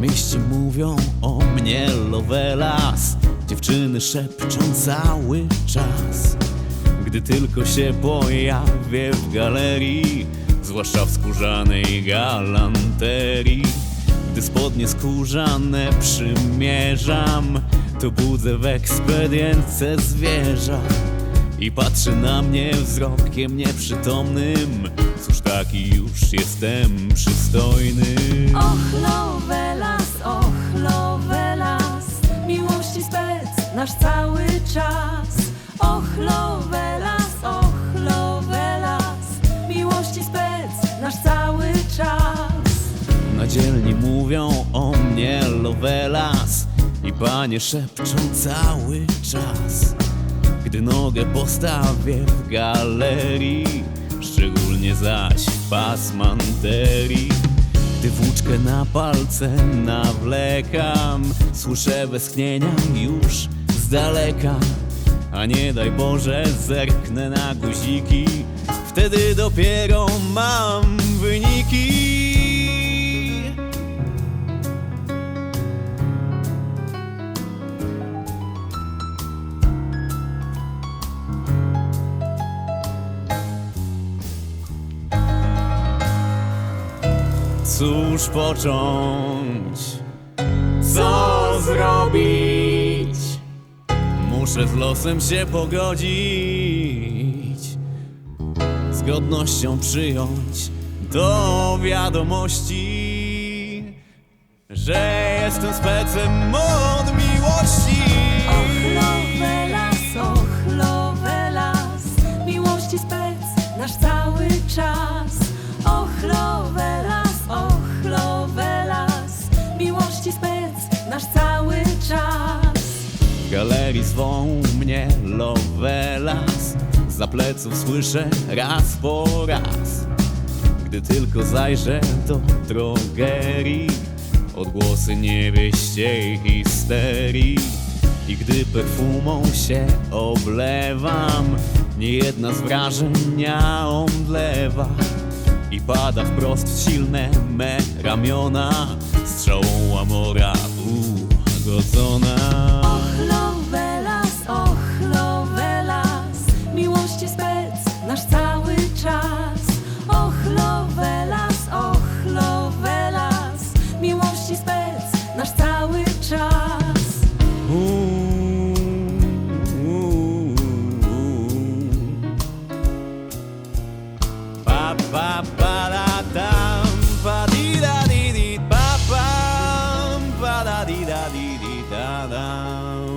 mieście mówią o mnie lovelas. Dziewczyny szepczą cały czas. Gdy tylko się pojawię w galerii Zwłaszcza w skórzanej galanterii Gdy spodnie skórzane przymierzam To budzę w ekspedientce zwierza I patrzy na mnie wzrokiem nieprzytomnym. Cóż taki już jestem przystojny. Och, lovelas, och, lovelas Miłości spec, nasz cały czas. Och, lovelas, och, lovelas Miłości spec, nasz cały czas. Na dzielni mówią o mnie lovelas I panie szepczą cały czas. Gdy nogę postawię w galerii Szczególnie zaś w pas manterii Gdy włóczkę na palce nawlekam Słyszę westchnienia już z daleka. A nie daj Boże zerknę na guziki Wtedy dopiero mam wyniki Cóż począć? Co zrobić? Muszę z losem się pogodzić Z godnością przyjąć do wiadomości Że jestem specem od miłości Och, lovelas, och, lovelas Miłości spec, nasz cały Miłości spec, nasz cały czas. W galerii zwą mnie lovelas Za pleców słyszę raz po raz. Gdy tylko zajrzę do drogerii Odgłosy niewieściej histerii. I gdy perfumą się oblewam Niejedna z wrażenia omdlewa. I pada wprost w silne me ramiona amora ugodzona Ochlowelas, ochlowelas Miłości spec, nasz cały czas. Ochlowelas, ochlowelas Miłości spec, nasz cały czas. Uuu, uuu. Pa, pa, pa. cada